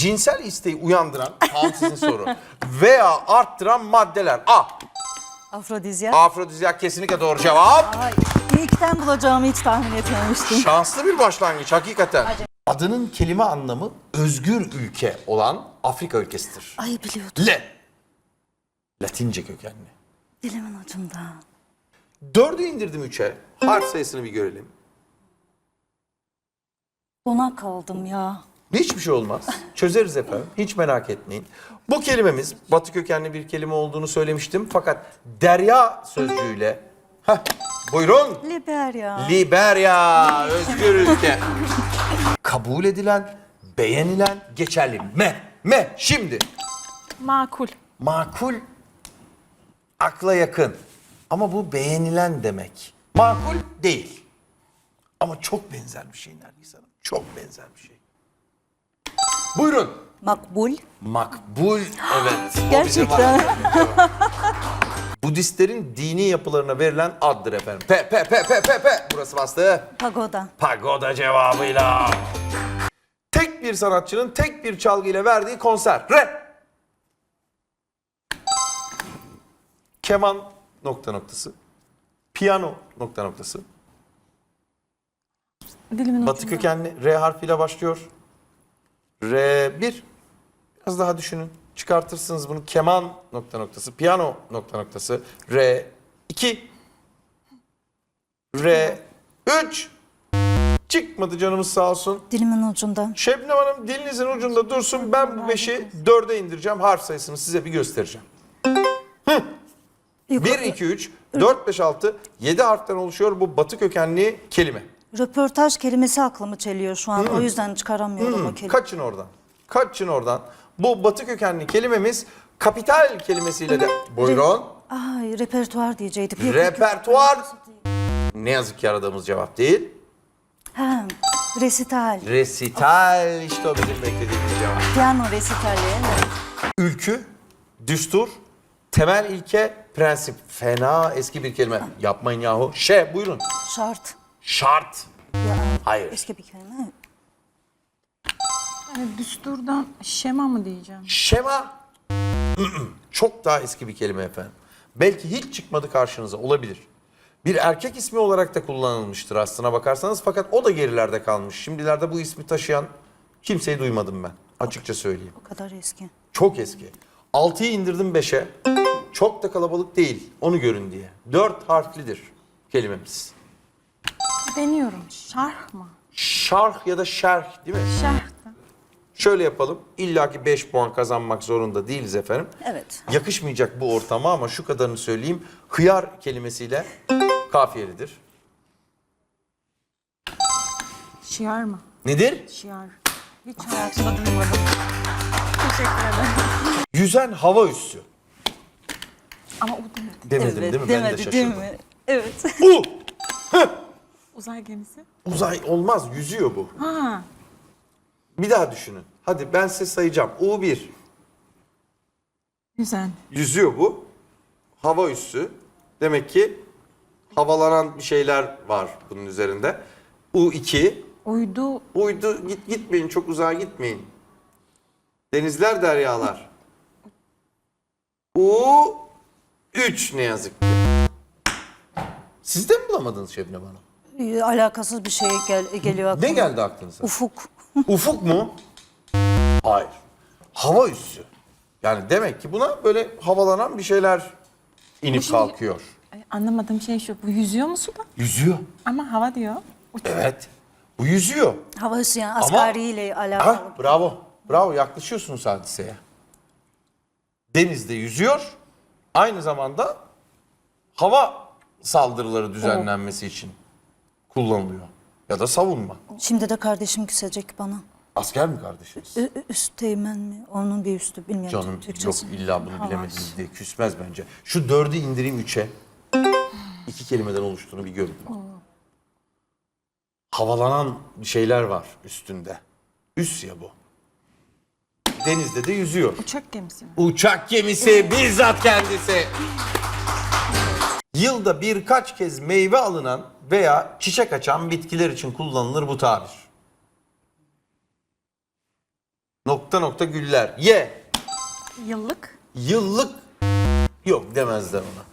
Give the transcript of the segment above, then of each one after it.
cinsel isteği uyandıran, tam sizin soru, veya arttıran maddeler. A. Afrodizyak. Afrodizyak kesinlikle doğru cevap. Ay, ilkten bulacağımı hiç tahmin etmemiştim. Şanslı bir başlangıç hakikaten. Adının kelime anlamı özgür ülke olan Afrika ülkesidir. Ay biliyordum. Le. Latince kökenli. Dilimin ucunda. Dördü indirdim üçe. Harf sayısını bir görelim. Ona kaldım ya. Hiçbir şey olmaz. Çözeriz efendim. Hiç merak etmeyin. Bu kelimemiz batı kökenli bir kelime olduğunu söylemiştim. Fakat derya sözcüğüyle... Heh, buyurun. Liberya. Liberya, özgür ülke. Kabul edilen, beğenilen, geçerli. Me, me, şimdi. Makul. Makul, akla yakın. Ama bu beğenilen demek. Makul değil. Ama çok benzer bir şey Nergis Hanım. Çok benzer bir şey. Buyurun. Makbul. Makbul, evet. Gerçekten. Budistlerin dini yapılarına verilen addır efendim. Pe, pe, pe, pe, pe, pe. Burası bastı. Pagoda. Pagoda cevabıyla. Tek bir sanatçının tek bir çalgıyla verdiği konser. Re. Keman nokta noktası. Piyano nokta noktası. Dilimin Batı ucunda. kökenli R harfiyle başlıyor. R1. Biraz daha düşünün. Çıkartırsınız bunu. Keman nokta noktası. Piyano nokta noktası. R2. R3. Çıkmadı canımız sağ olsun. Dilimin ucunda. Şebnem Hanım dilinizin ucunda dursun. Ben bu beşi dörde indireceğim. Harf sayısını size bir göstereceğim. Yukarı- 1, 2, 3, 4, 5, 6, 7 harften oluşuyor bu batı kökenli kelime. Röportaj kelimesi aklımı çeliyor şu an. O yüzden çıkaramıyorum o kelimeyi. Kaçın oradan. Kaçın oradan. Bu batı kökenli kelimemiz kapital kelimesiyle de... Buyurun. Ay repertuar diyecektik. Yok, Repertuar. Ne yazık ki aradığımız cevap değil. Ha, resital. Resital işte o bizim beklediğimiz cevap. Piyano resitali. Evet. Ülkü, düstur, temel ilke, prensip. Fena eski bir kelime. Yapmayın yahu. Şe buyurun. Şart. Şart. Hayır. Eski bir kelime. Yani düsturdan şema mı diyeceğim? Şema. Çok daha eski bir kelime efendim. Belki hiç çıkmadı karşınıza olabilir. Bir erkek ismi olarak da kullanılmıştır aslına bakarsanız fakat o da gerilerde kalmış. Şimdilerde bu ismi taşıyan kimseyi duymadım ben. Açıkça söyleyeyim. O kadar eski. Çok eski. 6'yı indirdim 5'e. Çok da kalabalık değil. Onu görün diye. 4 harflidir kelimemiz. Deniyorum. Şarh mı? Şarh ya da şerh değil mi? Şerh. de. Şöyle yapalım. İlla ki 5 puan kazanmak zorunda değiliz efendim. Evet. Yakışmayacak bu ortama ama şu kadarını söyleyeyim. Hıyar kelimesiyle kafiyelidir. Şiar mı? Nedir? Şiar. Hiç hayatımda duymadım. Teşekkür ederim. Yüzen hava üssü. Ama o değil. Demedim değil mi? ben de demedi değil şaşırdım. mi? Evet. U. Uzay gemisi. Uzay olmaz. Yüzüyor bu. Ha. Bir daha düşünün. Hadi ben size sayacağım. U1. Güzel. Yüzüyor bu. Hava üssü. Demek ki havalanan bir şeyler var bunun üzerinde. U2. Uydu. Uydu git gitmeyin çok uzağa gitmeyin. Denizler deryalar. U3 ne yazık ki. Siz de mi bulamadınız Şebnem Hanım? Ee, Alakasız bir şey gel geliyor aklıma. Ne geldi aklınıza? Ufuk. Ufuk mu? Hayır. Hava üssü. Yani demek ki buna böyle havalanan bir şeyler inip şey- kalkıyor. Ay, Anlamadığım şey şu. Bu yüzüyor mu suda? Yüzüyor. Ama hava diyor. Uç- Evet. Bu yüzüyor. Hava üssü yani asgariyle alakalı. Ha, bravo. Bravo yaklaşıyorsunuz hadiseye. Denizde yüzüyor. Aynı zamanda hava saldırıları düzenlenmesi için kullanılıyor. Ya da savunma. Şimdi de kardeşim küsecek bana. Asker mi kardeşiniz? Ü- ü- üst teğmen mi? Onun bir üstü bilmiyorum Canım yok Türkçesi. illa bunu bilemediniz diye küsmez bence. Şu dördü indireyim üçe. İki kelimeden oluştuğunu bir görün. Havalanan şeyler var üstünde. Üs ya bu. Denizde de yüzüyor. Uçak gemisi mi? Uçak gemisi bizzat kendisi. Yılda birkaç kez meyve alınan veya çiçek açan bitkiler için kullanılır bu tabir. Nokta nokta güller. Y. Yıllık. Yıllık yok demezler ona.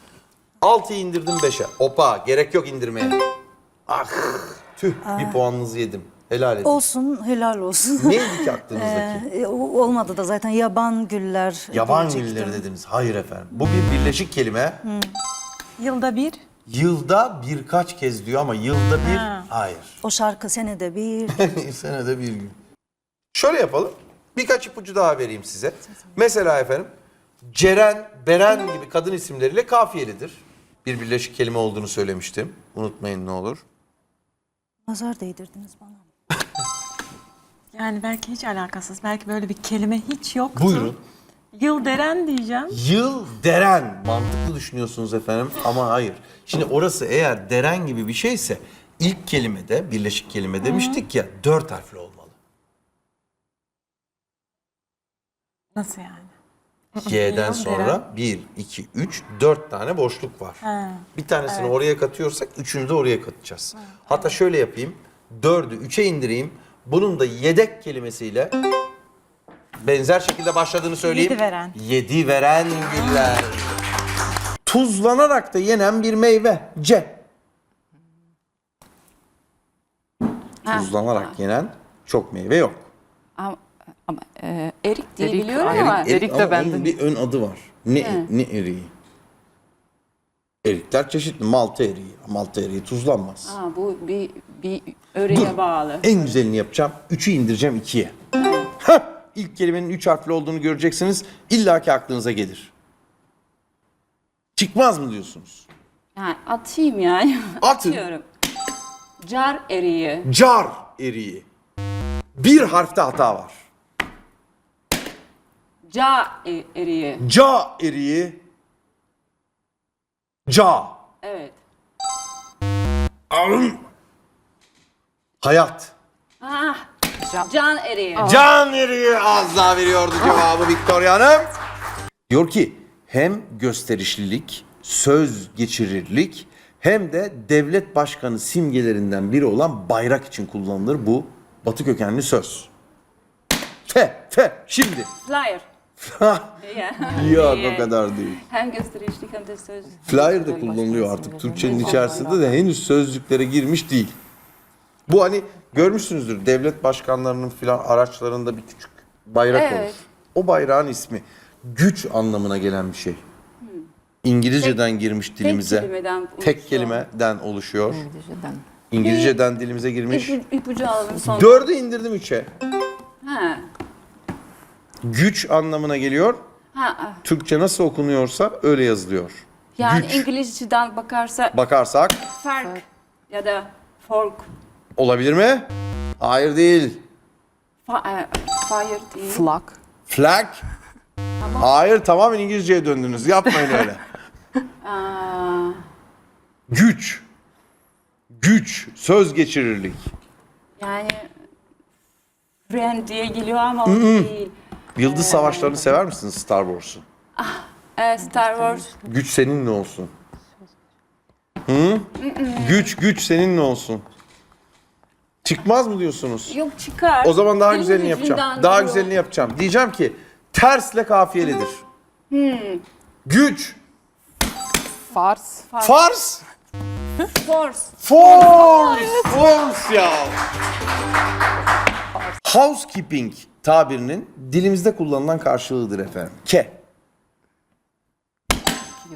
6'yı indirdim 5'e. Opa gerek yok indirmeye. Ah tüh bir puanınızı yedim. Helal edin. Olsun, helal olsun. Neydi ki aklınızdaki? Ee, o- olmadı da zaten yaban güller Yaban diyecektim. gülleri dediniz. Hayır efendim. Bu bir birleşik kelime. Yılda bir. Yılda birkaç kez diyor ama yılda bir Ha. hayır. O şarkı senede bir. Senede bir gün. Şöyle yapalım. Birkaç ipucu daha vereyim size. Mesela efendim Ceren, Beren gibi kadın isimleriyle kafiyelidir. Bir birleşik kelime olduğunu söylemiştim. Unutmayın ne olur. Nazar değdirdiniz bana. Yani belki hiç alakasız. Belki böyle bir kelime hiç yoktu. Buyurun. Yıl deren diyeceğim. Yıl deren. Mantıklı düşünüyorsunuz efendim ama hayır. Şimdi orası eğer deren gibi bir şeyse ilk kelimede birleşik kelime demiştik ya dört harfli olmalı. Nasıl yani? Y'den sonra. 1, 2, 3, 4 tane boşluk var. Ha. Bir tanesini oraya katıyorsak üçünü de oraya katacağız. Hatta şöyle yapayım. 4'ü 3'e indireyim. Bunun da yedek kelimesiyle benzer şekilde başladığını söyleyeyim. Yedi veren. Yedi veren güller. Tuzlanarak da yenen bir meyve. C. Tuzlanarak yenen çok meyve yok. Ama, ama e, erik diye Erik, biliyorum aynen. ama Erik- Erik de ama bende. onun bir ön adı var. Ne, ne eriği? Erikler çeşitli. Malta eriği. Malta eriği tuzlanmaz. ha, bu bir bir öreye bağlı. En güzelini yapacağım. Üçü indireceğim ikiye. Hah! İlk kelimenin üç harfli olduğunu göreceksiniz. İlla ki aklınıza gelir. Çıkmaz mı diyorsunuz? Yani atayım yani. Atın. Atıyorum. Car eriği. Car eriği. Bir harfte hata var. Ca e- eriği. Ca eriği. Ca. Evet. Arın. Hayat. Ah, can eriği. Can eriği az daha veriyordu cevabı Victoria Hanım. Diyor ki hem gösterişlilik, söz geçirirlik hem de devlet başkanı simgelerinden biri olan bayrak için kullanılır bu batı kökenli söz. Te, te, şimdi. Flyer. Yok o kadar değil. Hem gösterişlik hem de söz. Flyer da kullanılıyor artık. Türkçenin içerisinde de henüz sözlüklere girmiş değil. Bu hani görmüşsünüzdür devlet başkanlarının filan araçlarında bir küçük bayrak Evet. olur. O bayrağın ismi güç anlamına gelen bir şey. İngilizceden girmiş dilimize. kelimeden tek oluşuyor. kelimeden oluşuyor. İngilizceden. İngilizceden dilimize girmiş. İpu, ipucu alalım sonra. Dördü indirdim üçe. Ha. Güç anlamına geliyor. Ha. Türkçe nasıl okunuyorsa öyle yazılıyor. yani Güç. İngilizceden bakarsa Bakarsak fark ya da fork. Olabilir mi? Hayır değil. Fa- e, fire değil. Flak. Flag. Hayır tamamen İngilizceye döndünüz. Yapmayın öyle. Aa, Güç. Güç. Söz geçirirlik. yani friend diye geliyor ama o değil. Yıldız savaşlarını sever misiniz Star Wars'u? Ee, Star Wars. Güç seninle olsun. Hı? Güç güç seninle olsun. Çıkmaz mı diyorsunuz? Yok çıkar. O zaman daha Dilin güzelini yapacağım. ucundan Daha güzelini yapacağım. Diyeceğim ki tersle kafiyelidir. Güç. Fars. Fars. Force. Force. Force ya. Housekeeping tabirinin dilimizde kullanılan karşılığıdır efendim. Ke.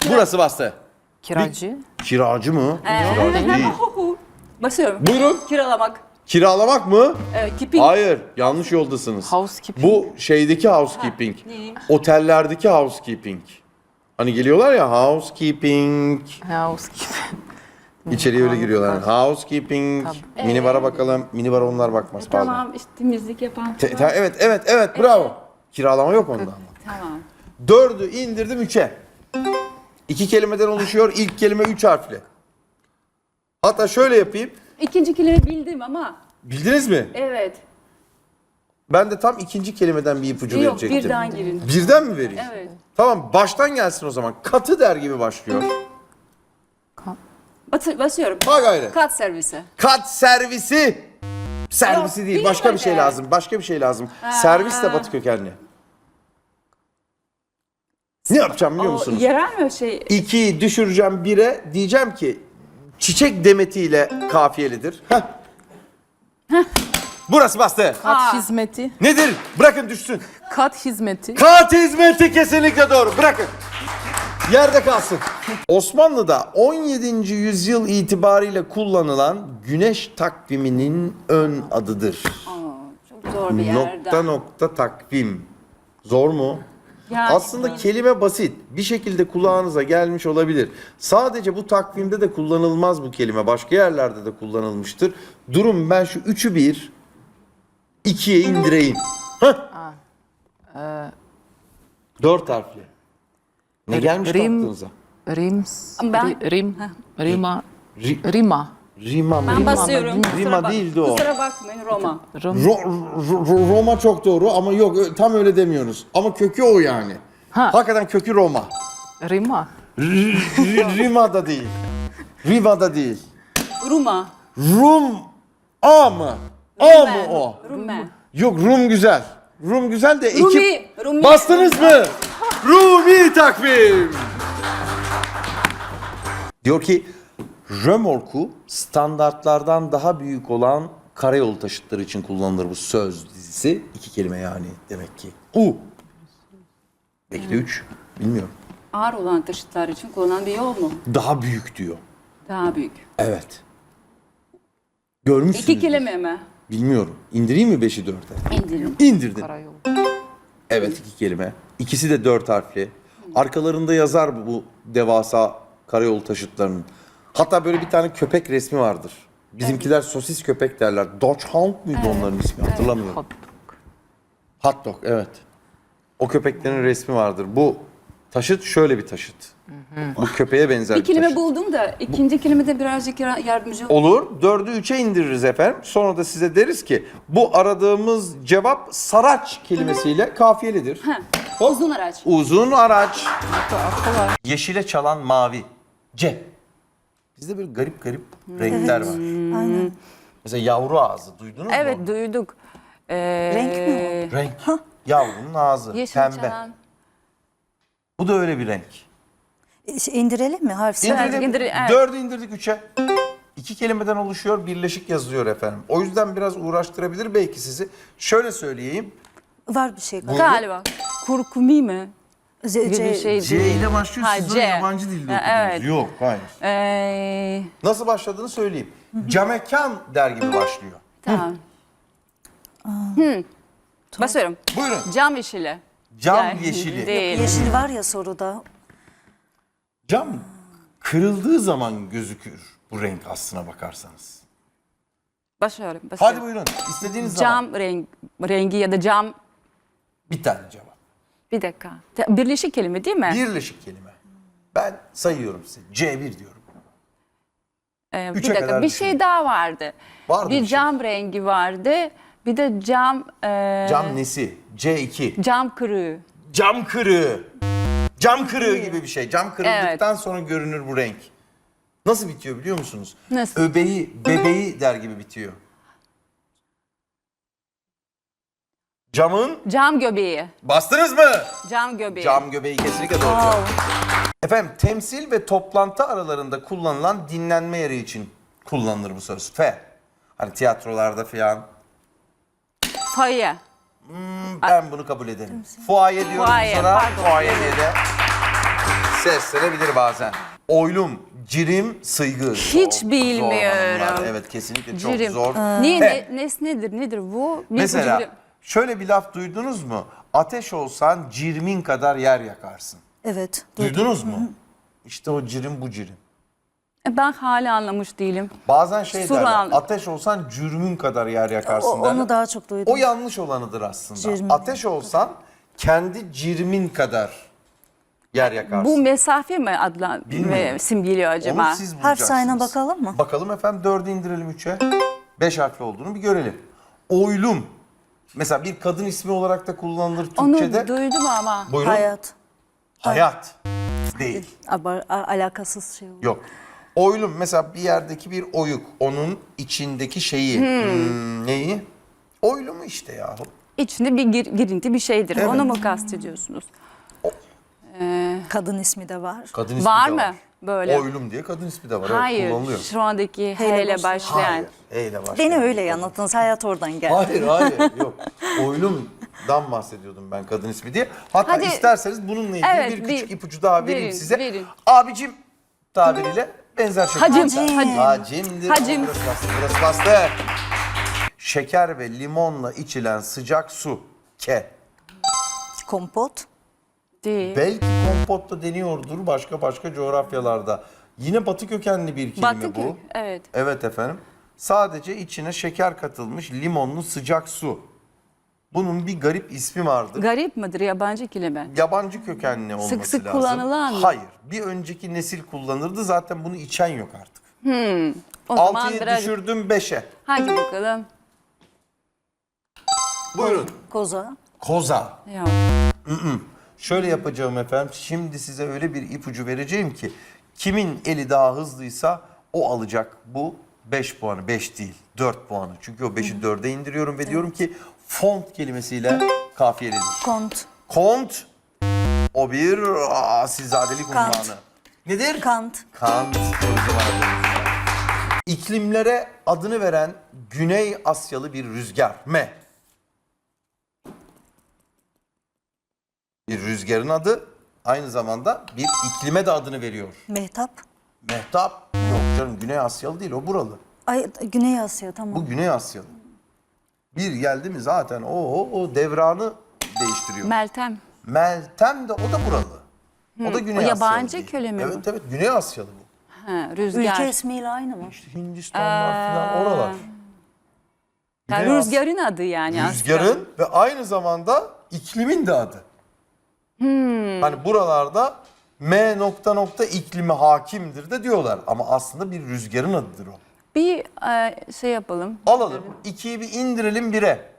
Burası bastı. Kiracı. Kiracı mı? Kiracı değil. Basıyorum. Buyurun. Kiralamak. Kiralamak mı? Evet, keeping. Hayır, yanlış yoldasınız. Housekeeping. Bu şeydeki housekeeping. ne? Otellerdeki housekeeping. Hani geliyorlar ya housekeeping. Housekeeping. İçeriye öyle giriyorlar. Housekeeping. Minibara bakalım. Minibara onlar bakmaz pardon. Tamam işte temizlik yapan. Te- te- evet evet evet bravo. Kiralama yok onda ama. Tamam. Dördü indirdim üçe. İki kelimeden oluşuyor. İlk kelime üç harfli. Hatta şöyle yapayım. İkinci kelime bildim ama Bildiniz mi? evet. Ben de tam ikinci kelimeden bir ipucu Yok verecektim. birden girin. Birden mi vereyim? Evet. Tamam baştan gelsin o zaman. Katı der gibi başlıyor. Batı, basıyorum. Ha gayrı. Kat servisi. Kat servisi. Servisi Yok, değil, başka bir şey lazım. Başka bir şey lazım. Servis de batı kökenli. Ne yapacağım biliyor O musunuz? yerel mi şey? İkiyi düşüreceğim bire diyeceğim ki çiçek demetiyle kafiyelidir. Heh. Burası bastı. Kat hizmeti. Nedir? Bırakın düşsün. Kat hizmeti. Kat hizmeti kesinlikle doğru. Bırakın. Yerde kalsın. Osmanlı'da 17. yüzyıl itibariyle kullanılan güneş takviminin ön adıdır. Çok zor bir yerden. Nokta nokta takvim. Zor mu? Yani- Aslında kelime basit. Bir şekilde kulağınıza gelmiş olabilir. Sadece bu takvimde de kullanılmaz bu kelime. Başka yerlerde de kullanılmıştır. Durum ben şu üçü bir, ikiye indireyim. Hah. Dört harfli. Ne gelmiş Rim- aklınıza? Rims. Ben- ri- rim. Rima. Ri- Rima. Rima mı? Ben basıyorum. Rima Kusura Rima bak- değildi o. Kusura bakmayın Roma. Rom. Ro- Ro- Roma çok doğru ama yok ö- tam öyle demiyoruz. Ama kökü o yani. Ha. Hakikaten kökü Roma. Rima. R- R- Rima da değil. Riva da değil. Roma. Rum A mı? A mı o? Rume. Yok Rum güzel. Rum güzel de ekip... Rumi. Rumi. Bastınız mı? Rumi takvim. Diyor ki römorku standartlardan daha büyük olan karayolu taşıtları için kullanılır bu söz dizisi. İki kelime yani demek ki. U. Belki de üç. Bilmiyorum. Ağır olan taşıtlar için kullanılan bir yol mu? Daha büyük diyor. Daha büyük. Evet. Görmüşsünüz. İki kelime mi? Bilmiyorum. İndireyim mi 5'i 4'e? İndirin. İndirdim. Karayolu. Evet iki kelime. İkisi de dört harfli. Arkalarında yazar bu, bu devasa karayolu taşıtlarının. Hatta böyle bir tane köpek resmi vardır. Bizimkiler sosis köpek derler. Dodge Hound muydu onların ismi hatırlamıyorum. Hot. Hot dog evet. O köpeklerin resmi vardır. Bu taşıt şöyle bir taşıt. Bu köpeğe benzer Bir bir, kelime taşıt. buldum da ikinci kelimede birazcık yar- yardımcı ol. Olur. Dördü üçe indiririz efendim. Sonra da size deriz ki bu aradığımız cevap saraç kelimesiyle kafiyelidir. Uzun araç. Uzun araç. Yeşile çalan mavi. C. Bizde böyle garip garip renkler var. Aynen. Mesela yavru ağzı duydunuz mu? Evet duyduk. Ee, Renk mi Renk. Yavrunun ağzı. Yeşil pembe. çalan. Bu da öyle bir renk. E, şey, indirelim mi harf? Evet, İndirdik. indir- evet. Dördü indirdik üçe. İki kelimeden oluşuyor, birleşik yazılıyor efendim. O yüzden biraz uğraştırabilir belki sizi. Şöyle söyleyeyim. Var bir şey. Galiba. Kurkumi mi? C, Gibi C- bir şey. C ile başlıyor. Ha, C. yabancı dilde Ha, okudunuz. evet. Yok, hayır. Ee, Nasıl başladığını söyleyeyim. Camekan der gibi başlıyor. tamam. Hı. Basıyorum. Buyurun. Cam yeşili. Cam Yani yeşili. Değil. Yeşil var ya soruda. Cam kırıldığı zaman gözükür bu renk aslına bakarsanız. Basıyorum. basıyorum. Hadi buyurun. İstediğiniz zaman. Cam renk, rengi ya da cam. Bir tane cevap. Bir dakika. Te- Birleşik kelime değil mi? Birleşik kelime. Ben sayıyorum size. C1 diyorum. Ee, bir Üçe dakika. kadar Bir düşünün. şey daha vardı. Vardı bir bir şey. cam rengi vardı. Bir de cam e, Cam nesi? C2. cam kırığı. Cam kırığı. Cam kırığı gibi bir şey. Cam kırıldıktan sonra görünür bu renk. Nasıl bitiyor biliyor musunuz? Nasıl? Öbeği, bebeği der gibi bitiyor. Camın Cam göbeği. bastınız mı? Cam göbeği. Cam göbeği kesinlikle doğru. cevap. Efendim temsil ve toplantı aralarında kullanılan dinlenme yeri için kullanılır bu söz. F. Hani tiyatrolarda filan. Faye. Ben bunu kabul ederim. Fuaye diyorum Fuaye, sana. pardon. Fuaye diye de seslenebilir bazen. Oylum, cirim, sıygı. Hiç Çok bilmiyorum. zor hanımlar. Evet kesinlikle çok Cirim. zor. Niye, ne, nesnedir, nedir bu? Bir Mesela şöyle bir laf duydunuz mu? Ateş olsan cirmin kadar yer yakarsın. Evet. duydum. Duydunuz mu? İşte o cirim bu cirim. E, Ben hala anlamış değilim. Bazen şey Sur derler, aldım. ateş olsan cürmün kadar yer O- yakarsın derler. onu daha çok duydum. O yanlış olanıdır aslında. Cirmin. Ateş olsan kendi cirmin kadar yer yakarsın. Bu mesafe mi adlan Bilmiyorum. ve simgeliyor acaba? Onu siz bulacaksınız. Harf sayına bakalım mı? Bakalım efendim dördü indirelim üçe. Beş harfli olduğunu bir görelim. Oylum. Mesela bir kadın ismi olarak da kullanılır Onu Türkçe'de. duydum ama. Buyurun. Hayat. Hayat. Değil. Abar, a- alakasız şey oldu. Yok. Oylum mesela bir yerdeki bir oyuk. Onun içindeki şeyi. Hmm, neyi? Oylumu işte yahu. İçinde bir gir- girinti bir şeydir. Evet. Onu mu kastediyorsunuz? Kadın ismi de var. Kadın ismi Var de mı böyle? Oylum diye kadın ismi de var. Evet, Hayır. kullanılıyor. Şu andaki H ile H ile başlayan. başlayan. Hayır. Eyle başlıyor. Beni öyle anlatınız. Hayat oradan geldi. Hayır hayır yok. Oylum'dan bahsediyordum ben kadın ismi diye. Hatta Hadi. isterseniz bununla ilgili Evet, bir küçük bir- ipucu daha vereyim verin, size. verin. Abicim tabiriyle benzer şekilde. Hacim, Hacim. hacim. Hacimdir. Hacim. Burası bastı, burası bastı. Şeker ve limonla içilen sıcak su. Ke. Kompot. Değil. Belki kompot da deniyordur başka başka coğrafyalarda. Yine batı kökenli bir kelime Batı bu. kö- Evet. Evet efendim. Sadece içine şeker katılmış limonlu sıcak su. Bunun bir garip ismi vardır. Garip midir yabancı kelime? Yabancı kökenli olması Sık sık lazım. kullanılan mı? Hayır. Bir önceki nesil kullanırdı. Zaten bunu içen yok artık. O zaman biraz... düşürdüm 5'e. Hadi bakalım. Buyurun. Koza. Koza. Yok. Şöyle yapacağım efendim. Şimdi size öyle bir ipucu vereceğim ki kimin eli daha hızlıysa o alacak bu 5 puanı. 5 değil 4 puanı. Çünkü o 5'i 4'e indiriyorum ve diyorum ki font kelimesiyle kafiyelidir. Kont. Kont o bir asilzadelik Kant. unvanı. Nedir? Kant. Kant. İklimlere adını veren Güney Asyalı bir rüzgar. Me. Bir rüzgarın adı aynı zamanda bir iklime de adını veriyor. Mehtap. Mehtap. Yok canım Güney Asyalı değil o buralı. Ay Güney Asya tamam. Bu Güney Asyalı. Bir geldi mi zaten o, o, o devranı değiştiriyor. Meltem. Meltem de o da buralı. O da Güney o Asyalı. yabancı değil. köle mi bu? Evet evet Güney Asyalı bu. Ha, rüzgar. Ülke ismiyle aynı mı? İşte Hindistanlar falan oralar. Yani Güney rüzgarın adı yani aslında. Rüzgarın ve aynı zamanda iklimin de adı. Hmm. Hani buralarda M nokta nokta iklimi hakimdir de diyorlar. Ama aslında bir rüzgarın adıdır o. Bir e, şey yapalım. Alalım. ikiyi bir indirelim bire.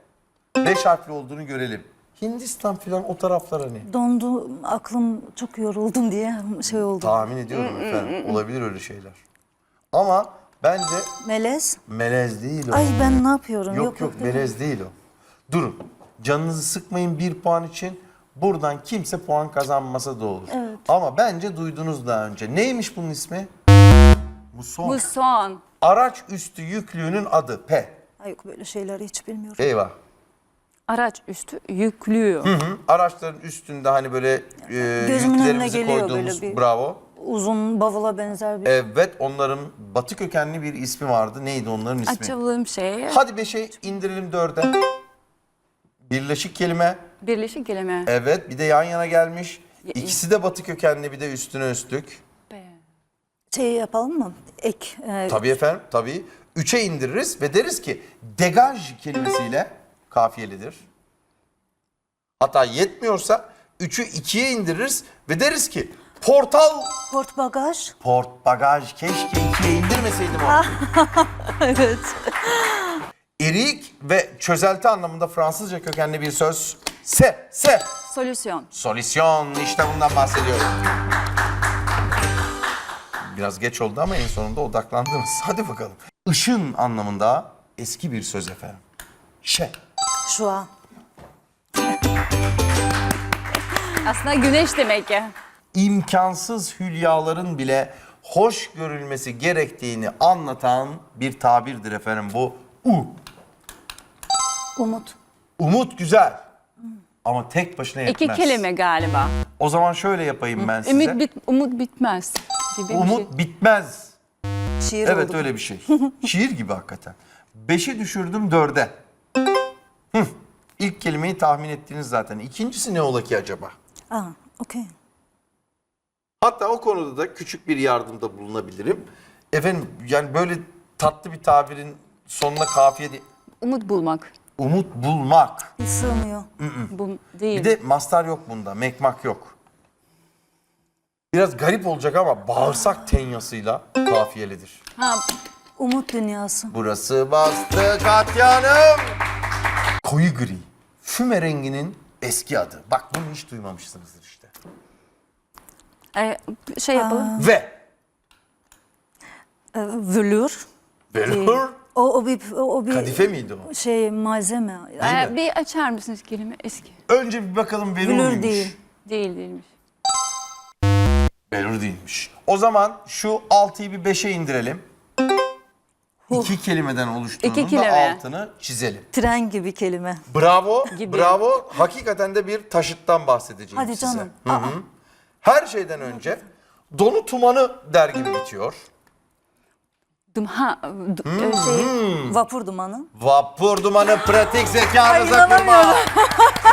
Beş harfli olduğunu görelim. Hindistan filan o taraflar hani. Dondu aklım çok yoruldum diye şey oldu. Tahmin ediyorum efendim. Olabilir öyle şeyler. Ama bence Melez. melez değil o. Ay ben ne yapıyorum? Yok yok, değil mi? melez değil o. Durun. Canınızı sıkmayın bir puan için. Buradan kimse puan kazanmasa da olur. Evet. Ama bence duydunuz daha önce. Neymiş bunun ismi? Muson. Bu son. Araç üstü yüklüğünün adı. P. Ay yok böyle şeyleri hiç bilmiyorum. Eyvah. Araç üstü yüklüyor. Hı, Araçların üstünde hani böyle e, Gözümün önüne yüklerimizi geliyor koyduğumuz böyle bir- bravo. Uzun bavula benzer bir. Evet onların batı kökenli bir ismi vardı. Neydi onların ismi? Açalım şey. Hadi beşe indirelim dörde. Birleşik kelime. Birleşik kelime. Evet bir de yan yana gelmiş. İkisi de batı kökenli bir de üstüne üstlük. Şey yapalım mı? Ek. e, Tabii efendim tabii. Üçe indiririz ve deriz ki degaj kelimesiyle kafiyelidir. Hatta yetmiyorsa üçü ikiye indiririz ve deriz ki portal Port bagaj. port bagaj keşke ikiye indirmeseydim onu. evet. Erik ve çözelti anlamında Fransızca kökenli bir söz. Se, se. Solüsyon. Solüsyon işte bundan bahsediyorum. Biraz geç oldu ama en sonunda odaklandınız. Hadi bakalım. Işın anlamında eski bir söz efendim. Şe. Şu an. Aslında güneş demek ki. İmkansız hülyaların bile hoş görülmesi gerektiğini anlatan bir tabirdir efendim bu. U. Umut. Umut güzel. Ama tek başına yetmez. İki kelime galiba. O zaman şöyle yapayım ben size. Ümit bit, umut bitmez gibi bir Umut şey. bitmez. Şiir Evet oldu. öyle bir şey. Şiir gibi hakikaten. Beşi düşürdüm dörde. Hı. İlk kelimeyi tahmin ettiniz zaten. İkincisi ne ola ki acaba? Aa, okey. Hatta o konuda da küçük bir yardımda bulunabilirim. Efendim yani böyle tatlı bir tabirin sonuna kafiye değil. Umut bulmak. Umut bulmak. Bir sığmıyor. Bu değil. Bir de mastar yok bunda. Mekmak yok. Biraz garip olacak ama bağırsak tenyasıyla kafiyelidir. ha, Umut dünyası. Burası bastı Katyanım. Koyu gri. Füme renginin eski adı. Bak bunu hiç duymamışsınızdır işte. e, şey yapalım. Ve e, vülür. Velour. O, o bir, o, bir Kadife miydi o? şey malzeme. Değil Ee, mi? bir açar mısınız kelime eski? Önce bir bakalım velour Vülür muymuş? değil. Değil değilmiş. Velour değilmiş. O zaman şu 6'yı bir 5'e indirelim. İki kelimeden oluştuğunun İki da kelime. altını çizelim. Tren gibi kelime. Bravo, Gibi. bravo. Hakikaten de bir taşıttan bahsedeceğim Hadi size. canım. Hı hı. Her şeyden önce donu tumanı der gibi bitiyor. Dım, ha, d- Hmm. e, şey, Vapur dumanı. Vapur dumanı pratik zekanıza Ay, kurban. inanamıyorum.